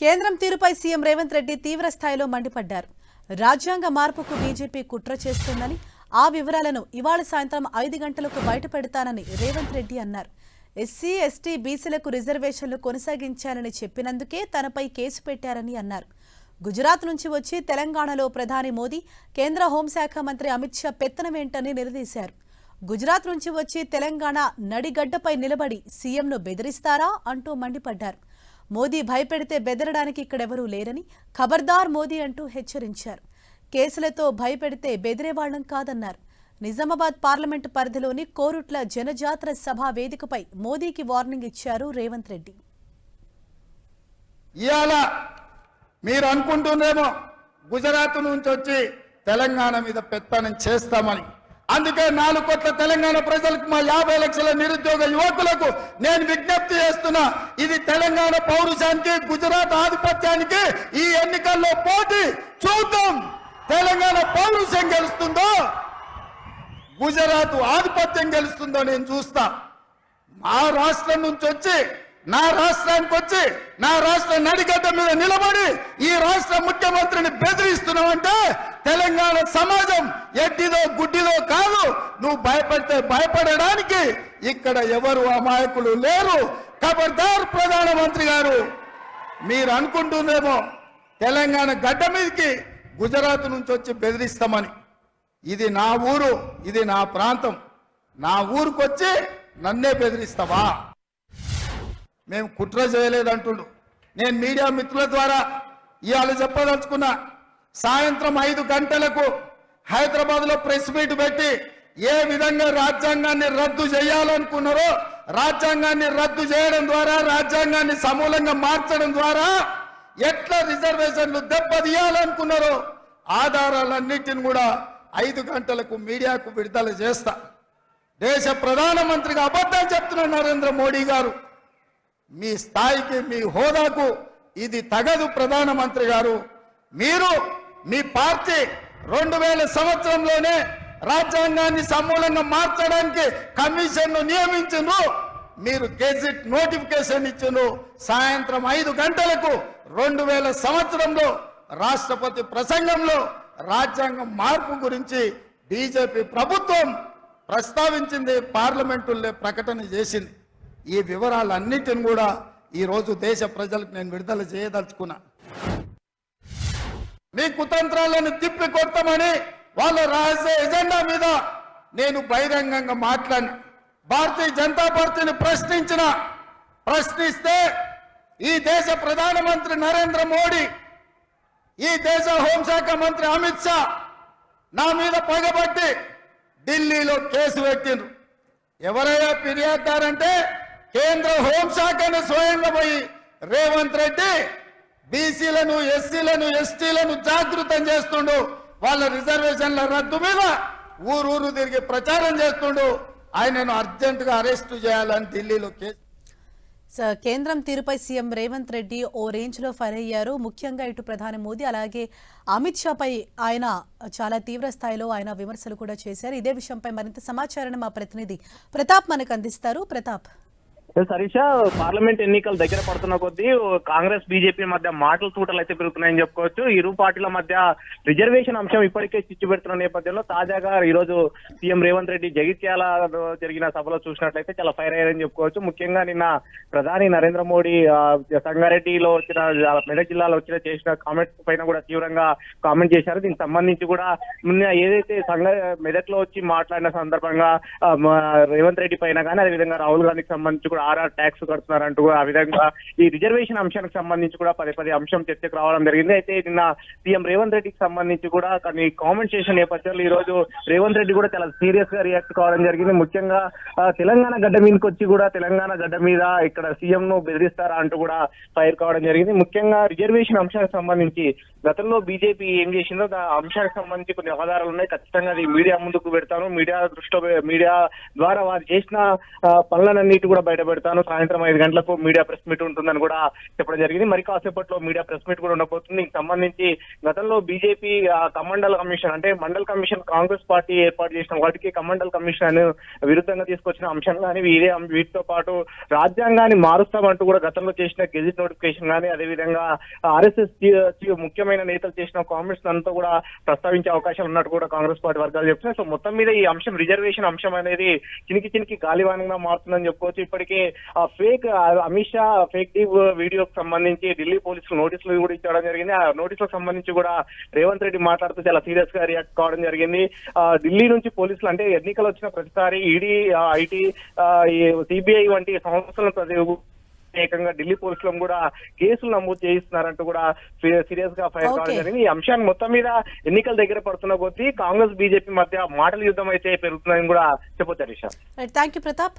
కేంద్రం తీరుపై సీఎం రేవంత్ రెడ్డి తీవ్రస్థాయిలో మండిపడ్డారు. రాజ్యాంగ మార్పుకు బీజేపీ కుట్ర చేస్తుందని ఆ వివరాలను ఇవాళ సాయంత్రం ఐదు గంటలకు బయటపెడతానని రేవంత్ రెడ్డి అన్నారు. ఎస్సీ ఎస్టీ బీసీలకు రిజర్వేషన్లు కొనసాగించాలని చెప్పినందుకే తనపై కేసు పెట్టారని అన్నారు. గుజరాత్ నుంచి వచ్చి తెలంగాణలో ప్రధాని మోదీ కేంద్ర హోంశాఖ మంత్రి అమిత్ షా పెత్తనమేంటని నిలదీశారు. గుజరాత్ నుంచి వచ్చి తెలంగాణ నడిగడ్డపై నిలబడి సీఎంను బెదిరిస్తారా అంటూ మండిపడ్డారు. మోదీ భయపెడితే బెదరడానికి ఇక్కడెవరూ లేరని ఖబర్దార్ మోదీ అంటూ హెచ్చరించారు. కేసులతో భయపెడితే బెదిరేవాళ్ళం కాదన్నారు. నిజామాబాద్ పార్లమెంటు పరిధిలోని కోరుట్ల జనజాతర సభా వేదికపై మోదీకి వార్నింగ్ ఇచ్చారు రేవంత్ రెడ్డి. ఇవాళ మీరు అనుకుంటుందేమో గుజరాత్ నుంచి వచ్చి తెలంగాణ మీద పెత్తనం చేస్తామని. అందుకే నాలుగు కోట్ల తెలంగాణ ప్రజలకు మా యాభై లక్షల నిరుద్యోగ యువకులకు నేను విజ్ఞప్తి చేస్తున్నా ఇది తెలంగాణ పౌరుషానికి గుజరాత్ ఆధిపత్యానికి ఈ ఎన్నికల్లో పోటీ చూద్దాం. తెలంగాణ పౌరుషం గెలుస్తుందో గుజరాత్ ఆధిపత్యం గెలుస్తుందో నేను చూస్తా. మా రాష్ట్రం నుంచి వచ్చి నా రాష్ట్రానికి వచ్చి నా రాష్ట్ర నడిగడ్డ మీద నిలబడి ఈ రాష్ట్ర ముఖ్యమంత్రిని బెదిరిస్తున్నామంటే తెలంగాణ సమాజం ఎట్టిదో గుడ్డిదో కాదు. నువ్వు భయపడితే భయపడడానికి ఇక్కడ ఎవరు అమాయకులు లేరు. ఖబర్దార్ ప్రధానమంత్రి గారు మీరు అనుకుంటుందేమో తెలంగాణ గడ్డ మీదకి గుజరాత్ నుంచి వచ్చి బెదిరిస్తామని. ఇది నా ఊరు ఇది నా ప్రాంతం. నా ఊరుకొచ్చి నన్నే బెదిరిస్తావా? మేము కుట్ర చేయలేదంటుండు. నేను మీడియా మిత్రుల ద్వారా ఇవాళ చెప్పదలుచుకున్నా. సాయంత్రం ఐదు గంటలకు హైదరాబాద్లో ప్రెస్ మీట్ పెట్టి ఏ విధంగా రాజ్యాంగాన్ని రద్దు చేయాలనుకున్నారో రాజ్యాంగాన్ని రద్దు చేయడం ద్వారా రాజ్యాంగాన్ని సమూలంగా మార్చడం ద్వారా ఎట్లా రిజర్వేషన్లు దెబ్బతీయాలనుకున్నారో ఆధారాలన్నిటిని కూడా ఐదు గంటలకు మీడియాకు విడుదల చేస్తా. దేశ ప్రధానమంత్రిగా అబద్ధం చెప్తున్న నరేంద్ర మోడీ గారు మీ స్థాయికి మీ హోదాకు ఇది తగదు ప్రధానమంత్రి గారు. మీరు మీ పార్టీ రెండు వేల సంవత్సరంలోనే రాజ్యాంగాన్ని సమూలంగా మార్చడానికి కమిషన్ను నియమించను మీరు గెజిట్ నోటిఫికేషన్ ఇచ్చును సాయంత్రం ఐదు గంటలకు రెండు వేల సంవత్సరంలో రాష్ట్రపతి ప్రసంగంలో రాజ్యాంగం మార్పు గురించి బీజేపీ ప్రభుత్వం ప్రస్తావించింది పార్లమెంటుల్లో ప్రకటన చేసింది. ఈ వివరాలన్నిటిని కూడా ఈరోజు దేశ ప్రజలకు నేను విడుదల చేయదలుచుకున్నా. మీ కుతంత్రాలను తిప్పి కొడతామని వాళ్ళ రహస్య ఎజెండా మీద నేను బహిరంగంగా మాట్లాడిన. భారతీయ జనతా పార్టీని ప్రశ్నించిన ప్రశ్నిస్తే ఈ దేశ ప్రధానమంత్రి నరేంద్ర మోడీ ఈ దేశ హోంశాఖ మంత్రి అమిత్ షా నా మీద పగబట్టి ఢిల్లీలో కేసు పెట్టిండ్రు. ఎవరైనా ఫిర్యాదుదారంటే కేంద్ర హోంశాఖను స్వయంగా పోయి రేవంత్ రెడ్డి బీసీలను ఎస్సీలను ఎస్టీలను జాగృతం చేస్తుండు. వాళ్ళ రిజర్వేషన్ల రద్దు మీద ఊరూరు తిరిగి ప్రచారం చేస్తుండు. ఆయనను అర్జెంటుగా అరెస్టు చేయాలని ఢిల్లీలో కేసు స- కేంద్రం తీరుపై సీఎం రేవంత్ రెడ్డి ఓ రేంజ్లో ఫైర్ అయ్యారు. ముఖ్యంగా ఇటు ప్రధాని మోదీ అలాగే అమిత్ షాపై ఆయన చాలా తీవ్ర స్థాయిలో ఆయన విమర్శలు కూడా చేశారు. ఇదే విషయంపై మరింత సమాచారాన్ని మా ప్రతినిధి ప్రతాప్ మనకు అందిస్తారు. ప్రతాప్. సరీష పార్లమెంట్ ఎన్నికలు దగ్గర పడుతున్న కొద్దీ కాంగ్రెస్ బీజేపీ మధ్య మాటల తూటలు అయితే పెరుగుతున్నాయని చెప్పుకోవచ్చు. ఇరు పార్టీల మధ్య రిజర్వేషన్ అంశం ఇప్పటికే చిచ్చు పెడుతున్న నేపథ్యంలో తాజాగా ఈ రోజు సీఎం రేవంత్ రెడ్డి జగిత్యాల జరిగిన సభలో చూసినట్లయితే చాలా ఫైర్ అయ్యారని చెప్పుకోవచ్చు. ముఖ్యంగా నిన్న ప్రధాని నరేంద్ర మోడీ సంగారెడ్డిలో వచ్చిన మెదక్ జిల్లాలో వచ్చిన చేసిన కామెంట్స్ పైన కూడా తీవ్రంగా కామెంట్ చేశారు. దీనికి సంబంధించి కూడా నిన్న ఏదైతే సంగ మెదక్లో వచ్చి మాట్లాడిన సందర్భంగా రేవంత్ రెడ్డి పైన కానీ అదేవిధంగా రాహుల్ గాంధీకి సంబంధించి కూడా ఆర్ఆర్ ట్యాక్స్ కడుతున్నారంటూ కూడా ఆ విధంగా ఈ రిజర్వేషన్ అంశానికి సంబంధించి కూడా పదే పదే అంశం చర్చకు రావడం జరిగింది. అయితే నిన్న సీఎం రేవంత్ రెడ్డికి సంబంధించి కూడా కొన్ని కామెంట్ చేసిన నేపథ్యంలో ఈ రోజు రేవంత్ రెడ్డి కూడా చాలా సీరియస్గా రియాక్ట్ కావడం జరిగింది. ముఖ్యంగా తెలంగాణ గడ్డ మీదకి వచ్చి కూడా తెలంగాణ గడ్డ మీద ఇక్కడ సీఎం ను బెదిరిస్తారా అంటూ కూడా ఫైర్ కావడం జరిగింది. ముఖ్యంగా రిజర్వేషన్ అంశానికి సంబంధించి గతంలో బీజేపీ ఏం చేసిందో ఆ అంశానికి సంబంధించి కొన్ని ఆధారాలు ఉన్నాయి. ఖచ్చితంగా అది మీడియా ముందుకు పెడతాను. మీడియా దృష్టిలో మీడియా ద్వారా వారు చేసిన పనులన్నిటి కూడా బయట పెడతాను. సాయంత్రం ఐదు గంటలకు మీడియా ప్రెస్ మీట్ ఉంటుందని కూడా చెప్పడం జరిగింది. మరి కాసేపట్లో మీడియా ప్రెస్ మీట్ కూడా ఉండబోతుంది. దీనికి సంబంధించి గతంలో బీజేపీ కమండల్ కమిషన్ అంటే మండల్ కమిషన్ కాంగ్రెస్ పార్టీ ఏర్పాటు చేసిన వాటికి కమండల్ కమిషన్ విరుద్ధంగా తీసుకొచ్చిన అంశం కానీ వీరే వీటితో పాటు రాజ్యాంగాన్ని మారుస్తామంటూ కూడా గతంలో చేసిన గెజిట్ నోటిఫికేషన్ కానీ అదేవిధంగా ఆర్ఎస్ఎస్ ముఖ్యమైన నేతలు చేసిన కామెంట్స్ అంతా కూడా ప్రస్తావించే అవకాశం ఉన్నట్టు కూడా కాంగ్రెస్ పార్టీ వర్గాలు చెప్తున్నాయి. సో మొత్తం మీద ఈ అంశం రిజర్వేషన్ అంశం అనేది చినికి చినికి గాలివానంగా మారుతుందని చెప్పుకోవచ్చు. ఇప్పటికే ఆ fake Amit Shah fake deep వీడియోకి సంబంధించి ఢిల్లీ పోలీసులు నోటీసులు కూడా ఇచ్చడం జరిగింది. ఆ నోటీసులకు సంబంధించి కూడా రేవంత్ రెడ్డి మాట్లాడుతూ చాలా సీరియస్గా రియాక్ట్ కావడం జరిగింది. ఢిల్లీ నుంచి పోలీసులు అంటే ఎన్నికలు వచ్చిన ప్రతిసారి ఈడీ ఐటీ సిబిఐ వంటి సంస్థలను ప్రతి ఏకంగా ఢిల్లీ పోలీసులను కూడా కేసులు నమోదు చేయిస్తున్నారంటూ కూడా సీరియస్గా ఫైర్ కావడం. జరిగింది. ఈ అంశాన్ని మొత్తం మీద ఎన్నికల దగ్గర పడుతున్న కొద్దీ కాంగ్రెస్ బీజేపీ మధ్య మాటల యుద్ధం అయితే పెరుగుతుందని కూడా చెప్పొచ్చు Harish right thank you Pratap